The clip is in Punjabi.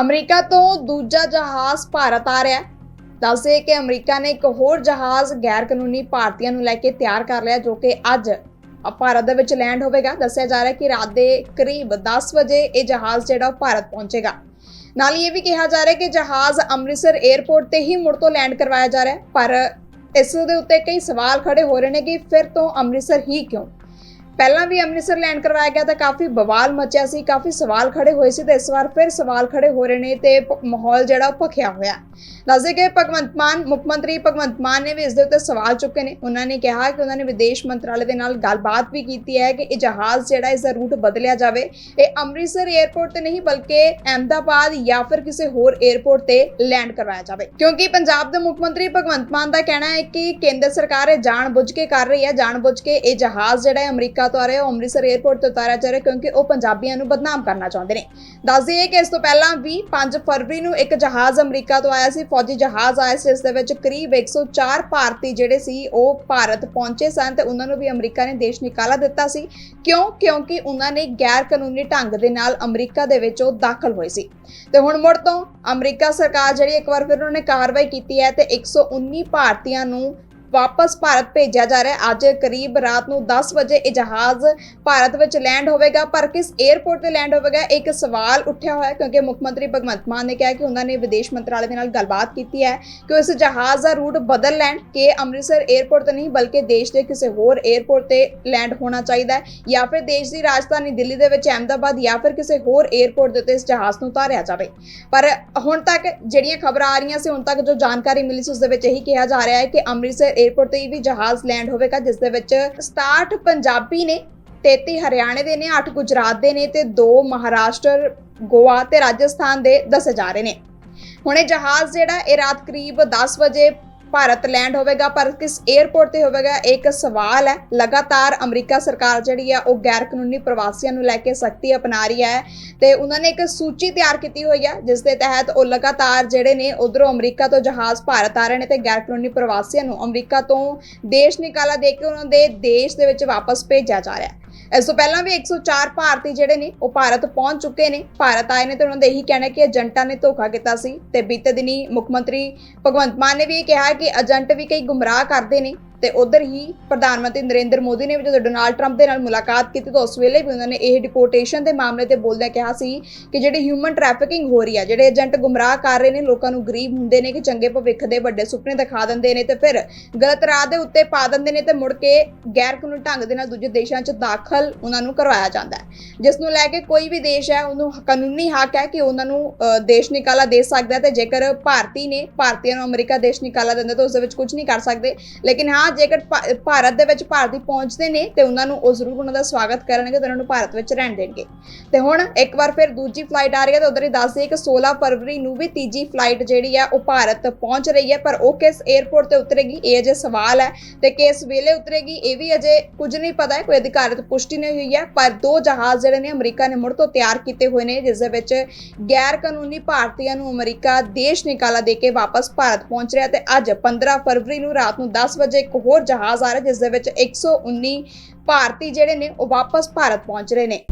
ਅਮਰੀਕਾ ਤੋਂ ਦੂਜਾ ਜਹਾਜ਼ ਭਾਰਤ ਆ ਰਿਹਾ ਹੈ। ਦੱਸਦੇ ਕਿ ਅਮਰੀਕਾ ਨੇ ਇੱਕ ਹੋਰ ਜਹਾਜ਼ ਗੈਰ ਕਾਨੂੰਨੀ ਭਾਰਤੀਆਂ ਨੂੰ ਲੈ ਕੇ ਤਿਆਰ ਕਰ ਲਿਆ, ਜੋ ਕਿ ਅੱਜ ਭਾਰਤ ਦੇ ਵਿੱਚ ਲੈਂਡ ਹੋਵੇਗਾ। ਦੱਸਿਆ ਜਾ ਰਿਹਾ ਕਿ ਰਾਤ ਦੇ ਕਰੀਬ 10 ਵਜੇ ਇਹ ਜਹਾਜ਼ ਜਿਹੜਾ ਉਹ ਭਾਰਤ ਪਹੁੰਚੇਗਾ। ਨਾਲ ਹੀ ਇਹ ਵੀ ਕਿਹਾ ਜਾ ਰਿਹਾ ਕਿ ਜਹਾਜ਼ ਅੰਮ੍ਰਿਤਸਰ 에ਅਰਪੋਰਟ ਤੇ ਹੀ ਮੁੜ ਤੋਂ ਲੈਂਡ ਕਰਵਾਇਆ ਜਾ ਰਿਹਾ ਪਰ ਇਸ ਦੇ ਉੱਤੇ ਕਈ ਸਵਾਲ ਖੜੇ ਹੋ ਰਹੇ ਨੇ ਕਿ ਫਿਰ ਤੋਂ ਅੰਮ੍ਰਿਤਸਰ ਹੀ ਕਿਉਂ? ਪਹਿਲਾਂ ਵੀ ਅੰਮ੍ਰਿਤਸਰ ਲੈਂਡ ਕਰਵਾਇਆ ਗਿਆ ਤਾਂ ਕਾਫੀ ਬਵਾਲ ਮਚਿਆ ਸੀ, ਕਾਫੀ ਸਵਾਲ ਖੜੇ ਹੋਏ ਸੀ ਤੇ ਇਸ ਵਾਰ ਫਿਰ ਸਵਾਲ ਖੜੇ ਹੋ ਰਹੇ ਨੇ ਤੇ ਮਾਹੌਲ ਜਿਹੜਾ ਭਖਿਆ ਹੋਇਆ। ਦੱਸਦੇ ਕਿ ਭਗਵੰਤ ਮਾਨ, ਮੁੱਖ ਮੰਤਰੀ ਭਗਵੰਤ ਮਾਨ ਨੇ ਵੀ ਇਸ ਦੇ ਉੱਤੇ ਸਵਾਲ ਚੁੱਕੇ ਨੇ। ਉਹਨਾਂ ਨੇ ਕਿਹਾ ਕਿ ਉਹਨਾਂ ਨੇ ਵਿਦੇਸ਼ ਮੰਤਰਾਲੇ ਦੇ ਨਾਲ ਗੱਲਬਾਤ ਵੀ ਕੀਤੀ ਹੈ ਕਿ ਇਹ ਜਹਾਜ਼ ਜਿਹੜਾ ਇਸ ਦਾ ਰੂਟ ਬਦਲਿਆ ਜਾਵੇ। ਇਹ ਅੰਮ੍ਰਿਤਸਰ 에ਅਰਪੋਰਟ ਤੇ ਨਹੀਂ ਬਲਕਿ ਅਹਿਮਦਾਬਾਦ ਜਾਂ ਫਿਰ ਕਿਸੇ ਹੋਰ 에ਅਰਪੋਰਟ ਤੇ ਲੈਂਡ ਕਰਵਾਇਆ ਜਾਵੇ। ਕਿਉਂਕਿ ਪੰਜਾਬ ਦੇ ਮੁੱਖ ਮੰਤਰੀ ਭਗਵੰਤ ਮਾਨ ਦਾ ਕਹਿਣਾ ਹੈ ਕਿ ਕੇਂਦਰ ਸਰਕਾਰ ਇਹ ਜਾਣਬੁੱਝ ਕੇ ਕਰ ਰਹੀ ਹੈ। ਜਾਣਬੁੱਝ ਕੇ ਇਹ ਜਹਾਜ਼ ਜਿਹੜਾ ਹੈ ਅਮਰੀਕਾ ਤੋਂ ਅੰਮ੍ਰਿਤਸਰ 에ਅਰਪੋਰਟ ਤੇ ਉਤਾਰਿਆ ਜਾ ਰਿਹਾ ਕਿਉਂਕਿ ਉਹ ਪੰਜਾਬੀਆਂ ਨੂੰ ਬਦਨਾਮ ਕਰਨਾ ਚਾਹੁੰਦੇ ਨੇ। ਦੱਸ ਦਈਏ ਕਿ ਇਸ ਤੋਂ ਪਹਿਲਾਂ ਵੀ 5 ਫਰਵਰੀ ਨੂੰ ਇੱਕ ਜਹਾਜ਼ ਅਮਰੀਕਾ ਤੋਂ ਆਇਆ ਸੀ, ਫੌਜੀ ਜਹਾਜ਼ ਆਇਆ ਸੀ ਇਸ ਦੇ ਵਿੱਚ ਕਰੀਬ 104 ਭਾਰਤੀ ਜਿਹੜੇ ਸੀ, ਉਹ ਭਾਰਤ ਪਹੁੰਚੇ ਸਨ ਤੇ ਉਹਨਾਂ ਨੂੰ ਵੀ ਅਮਰੀਕਾ ਨੇ ਦੇਸ਼ ਨਿਕਾਲਾ ਦਿੱਤਾ ਸੀ। ਕਿਉਂ? ਕਿਉਂਕਿ ਉਹਨਾਂ ਨੇ ਗੈਰ ਕਾਨੂੰਨੀ ਢੰਗ ਦੇ ਨਾਲ ਅਮਰੀਕਾ ਦੇ ਵਿੱਚ ਉਹ ਦਾਖਲ ਹੋਏ ਸੀ। ਤੇ ਹੁਣ ਮੁੜ ਤੋਂ ਅਮਰੀਕਾ ਸਰਕਾਰ ਜਿਹੜੀ ਇੱਕ ਵਾਰ ਫਿਰ ਉਹਨਾਂ ਨੇ ਕਾਰਵਾਈ ਕੀਤੀ ਹੈ ਤੇ 119 ਭਾਰਤੀਆਂ ਨੂੰ ਵਾਪਸ ਭਾਰਤ ਭੇਜਿਆ ਜਾ ਰਿਹਾ ਅੱਜ ਕਰੀਬ ਰਾਤ ਨੂੰ 10 ਵਜੇ ਇਹ ਜਹਾਜ਼ ਭਾਰਤ ਵਿੱਚ ਲੈਂਡ ਹੋਵੇਗਾ, ਪਰ ਕਿਸ 에ਅਰਪੋਰਟ ਤੇ ਲੈਂਡ ਹੋਵੇਗਾ ਇੱਕ ਸਵਾਲ ਉੱਠਿਆ ਹੋਇਆ ਕਿਉਂਕਿ ਮੁੱਖ ਮੰਤਰੀ ਭਗਵੰਤ ਮਾਨ ਨੇ ਕਿਹਾ ਕਿ ਉਹਨਾਂ ਨੇ ਵਿਦੇਸ਼ ਮੰਤਰਾਲੇ ਦੇ ਨਾਲ ਗੱਲਬਾਤ ਕੀਤੀ ਹੈ ਕਿ ਇਸ ਜਹਾਜ਼ ਦਾ ਰੂਟ ਬਦਲ ਲੈਣ, ਕਿ ਅੰਮ੍ਰਿਤਸਰ 에ਅਰਪੋਰਟ ਤੇ ਨਹੀਂ, ਬਲਕਿ ਦੇਸ਼ ਦੇ ਕਿਸੇ ਹੋਰ 에ਅਰਪੋਰਟ ਤੇ ਲੈਂਡ ਹੋਣਾ ਚਾਹੀਦਾ ਹੈ, ਜਾਂ ਫਿਰ ਦੇਸ਼ ਦੀ ਰਾਜਧਾਨੀ ਦਿੱਲੀ ਦੇ ਵਿੱਚ ਅਹਿਮਦਾਬਾਦ, ਜਾਂ ਫਿਰ ਕਿਸੇ ਹੋਰ 에ਅਰਪੋਰਟ ਦੇ ਉੱਤੇ ਇਸ ਜਹਾਜ਼ ਨੂੰ ਉਤਾਰਿਆ ਜਾਵੇ। ਪਰ ਹੁਣ ਤੱਕ ਜਿਹੜੀਆਂ ਖਬਰਾਂ ਆ ਰਹੀਆਂ ਸੀ, ਹੁਣ ਤੱਕ ਜੋ ਜਾਣਕਾਰੀ ਮਿਲੀ ਸੀ, ਉਸ ਦੇ ਵਿੱਚ ਇਹੀ ਕਿਹਾ ਜਾ ਰਿਹਾ ਹੈ ਕਿ ਅੰਮ੍ਰਿਤਸਰ 에ਅਰਪੋਰਟ ਤੇ ਵੀ ਜਹਾਜ਼ ਲੈਂਡ ਹੋਵੇਗਾ, ਜਿਸ ਦੇ ਵਿੱਚ 67 ਪੰਜਾਬੀ ਨੇ 33 ਹਰਿਆਣੇ ਦੇ ਨੇ 8 ਗੁਜਰਾਤ ਦੇ ਨੇ ਤੇ 2 ਮਹਾਰਾਸ਼ਟਰ, ਗੋਆ ਤੇ ਰਾਜਸਥਾਨ ਦੇ ਦੱਸੇ ਜਾ ਰਹੇ ਨੇ। ਹੁਣ ਇਹ ਜਹਾਜ਼ ਜਿਹੜਾ, ਇਹ ਰਾਤ ਕਰੀਬ 10 ਵਜੇ ਭਾਰਤ ਲੈਂਡ ਹੋਵੇਗਾ, ਪਰ ਕਿਸ 에ਅਰਪੋਰਟ ਤੇ ਹੋਵੇਗਾ, ਇਹ ਇੱਕ ਸਵਾਲ ਹੈ। ਲਗਾਤਾਰ ਅਮਰੀਕਾ ਸਰਕਾਰ ਜਿਹੜੀ ਹੈ, ਉਹ ਗੈਰ ਕਾਨੂੰਨੀ ਪ੍ਰਵਾਸੀਆਂ ਨੂੰ ਲੈ ਕੇ ਸਖਤੀ ਅਪਣਾ ਰਹੀ ਹੈ ਤੇ ਉਹਨਾਂ ਨੇ ਇੱਕ ਸੂਚੀ ਤਿਆਰ ਕੀਤੀ ਹੋਈ ਹੈ, ਜਿਸ ਦੇ ਤਹਿਤ ਉਹ ਲਗਾਤਾਰ ਜਿਹੜੇ ਨੇ, ਉਧਰੋਂ ਅਮਰੀਕਾ ਤੋਂ ਜਹਾਜ਼ ਭਾਰਤ ਆ ਰਹੇ ਨੇ ਤੇ ਗੈਰ ਕਾਨੂੰਨੀ ਪ੍ਰਵਾਸੀਆਂ ਨੂੰ ਅਮਰੀਕਾ ਤੋਂ ਦੇਸ਼ ਨਿਕਾਲਾ ਦੇ ਕੇ ਉਹਨਾਂ ਦੇ ਦੇਸ਼ ਦੇ ਵਿੱਚ ਵਾਪਸ ਭੇਜਿਆ ਜਾ ਰਿਹਾ ਹੈ। ਇਸ ਤੋਂ ਪਹਿਲਾਂ ਵੀ 104 ਭਾਰਤੀ ਜਿਹੜੇ ਨੇ, ਉਹ ਭਾਰਤ ਪਹੁੰਚ ਚੁੱਕੇ ਨੇ। ਭਾਰਤ ਆਏ ਨੇ ਤੇ ਉਹਨਾਂ ਦਾ ਇਹੀ ਕਹਿਣਾ ਕਿ ਏਜੰਟਾਂ ਨੇ ਧੋਖਾ ਕੀਤਾ ਸੀ ਤੇ ਬੀਤੇ ਦਿਨੀ ਮੁੱਖ ਮੰਤਰੀ ਭਗਵੰਤ ਮਾਨ ਨੇ ਵੀ ਇਹ ਕਿਹਾ ਕਿ ਏਜੰਟ ਵੀ ਕਈ ਗੁੰਮਰਾਹ ਕਰਦੇ ਨੇ। ਤੇ ਉਧਰ ਹੀ ਪ੍ਰਧਾਨ ਮੰਤਰੀ ਨਰਿੰਦਰ ਮੋਦੀ ਨੇ ਵੀ ਜਦੋਂ ਡੋਨਾਲਡ ਟਰੰਪ ਦੇ ਨਾਲ ਮੁਲਾਕਾਤ ਕੀਤੀ ਤਾਂ ਉਸ ਵੇਲੇ ਵੀ ਉਹਨਾਂ ਨੇ ਇਹ ਡਿਪੋਰਟੇਸ਼ਨ ਦੇ ਮਾਮਲੇ ਤੇ ਬੋਲਦਿਆਂ ਕਿਹਾ ਸੀ ਕਿ ਜਿਹੜੀ ਹਿਊਮਨ ਟ੍ਰੈਫਿਕਿੰਗ ਹੋ ਰਹੀ ਹੈ ਜਿਹੜੇ ਏਜੰਟ ਗੁੰਮਰਾਹ ਕਰ ਰਹੇ ਨੇ, ਲੋਕਾਂ ਨੂੰ ਗਰੀਬ ਹੁੰਦੇ ਨੇ ਕਿ ਚੰਗੇ ਭਵਿੱਖ ਦੇ ਵੱਡੇ ਸੁਪਨੇ ਦਿਖਾ ਦਿੰਦੇ ਨੇ ਤੇ ਫਿਰ ਗਲਤ ਰਾਹ ਦੇ ਉੱਤੇ ਪਾ ਦਿੰਦੇ ਨੇ ਤੇ ਮੁੜ ਕੇ ਗੈਰ ਕਾਨੂੰਨੀ ਢੰਗ ਦੇ ਨਾਲ ਦੂਜੇ ਦੇਸ਼ਾਂ 'ਚ ਦਾਖਲ ਉਹਨਾਂ ਨੂੰ ਕਰਵਾਇਆ ਜਾਂਦਾ ਹੈ। ਜਿਸ ਨੂੰ ਲੈ ਕੇ ਕੋਈ ਵੀ ਦੇਸ਼ ਹੈ, ਉਹਨੂੰ ਕਾਨੂੰਨੀ ਹੱਕ ਹੈ ਕਿ ਉਹਨਾਂ ਨੂੰ ਦੇਸ਼ ਨਿਕਾਲਾ ਦੇ ਸਕਦਾ ਹੈ ਤੇ ਜੇਕਰ ਭਾਰਤੀ ਨੇ, ਭਾਰਤੀਆਂ ਨੂੰ ਅਮਰੀਕਾ ਦੇਸ਼ ਨਿਕਾਲਾ ਦਿੰਦਾ ਤਾਂ ਉਸ ਦੇ ਵਿੱਚ ਕੁਝ ਨਹੀਂ ਕਰ ਸਕਦੇ। ਲੇਕਿਨ ਹਾਂ ਜੇਕਰ ਭਾਰਤ ਦੇ ਵਿੱਚ ਭਾਰਤੀ ਪਹੁੰਚਦੇ ਨੇ, ਤੇ ਉਹਨਾਂ ਨੂੰ ਉਹ ਜ਼ਰੂਰ ਉਹਨਾਂ ਦਾ ਸਵਾਗਤ ਕਰਨਗੇ ਤੇ ਉਹਨਾਂ ਨੂੰ ਭਾਰਤ ਵਿੱਚ ਰਹਿਣ ਦੇਣਗੇ। ਤੇ ਹੁਣ ਇੱਕ ਵਾਰ ਫਿਰ ਦੂਜੀ ਫਲਾਈਟ ਆ ਰਹੀ ਹੈ ਤੇ ਉਧਰ ਹੀ ਦੱਸ ਦਈਏ ਕਿ 16 ਫਰਵਰੀ ਨੂੰ ਵੀ ਤੀਜੀ ਫਲਾਈਟ ਜਿਹੜੀ ਆ ਉਹ ਭਾਰਤ ਪਹੁੰਚ ਰਹੀ ਹੈ, ਪਰ ਉਹ ਕਿਸ 에ਅਰਪੋਰਟ ਤੇ ਉਤਰੇਗੀ, ਇਹ ਅਜੇ ਸਵਾਲ ਹੈ। ਤੇ ਕਿਸ ਵੇਲੇ ਉਤਰੇਗੀ, ਇਹ ਵੀ ਅਜੇ ਕੁਝ ਨਹੀਂ ਪਤਾ ਹੈ, ਕੋਈ ਅਧਿਕਾਰਤ ਪੁਸ਼ਟੀ ਨਹੀਂ ਹੋਈ ਹੈ, ਪਰ ਦੋ ਜਹਾਜ਼ ਜਿਹੜੇ ਨੇ, ਅਮਰੀਕਾ ਨੇ ਮੁੜ ਤੋਂ ਤਿਆਰ ਕੀਤੇ ਹੋਏ ਨੇ, ਜਿਸ ਦੇ ਵਿੱਚ ਗੈਰ ਕਾਨੂੰਨੀ ਭਾਰਤੀਆਂ ਨੂੰ ਅਮਰੀਕਾ ਦੇਸ਼ ਨਿਕਾਲਾ ਦੇ ਕੇ ਵਾਪਸ ਭਾਰਤ ਪਹੁੰਚ ਰਿਹਾ ਤੇ ਅੱਜ 15 ਫਰਵਰੀ ਨੂੰ ਰਾਤ ਨੂੰ 10 ਵਜੇ ਇੱਕ ਹੋਰ ਜਹਾਜ਼ ਆ ਰਿਹਾ ਜਿਸ ਦੇ ਵਿੱਚ 119 ਭਾਰਤੀ ਜਿਹੜੇ ਨੇ ਉਹ ਵਾਪਸ ਭਾਰਤ ਪਹੁੰਚ ਰਹੇ ਨੇ।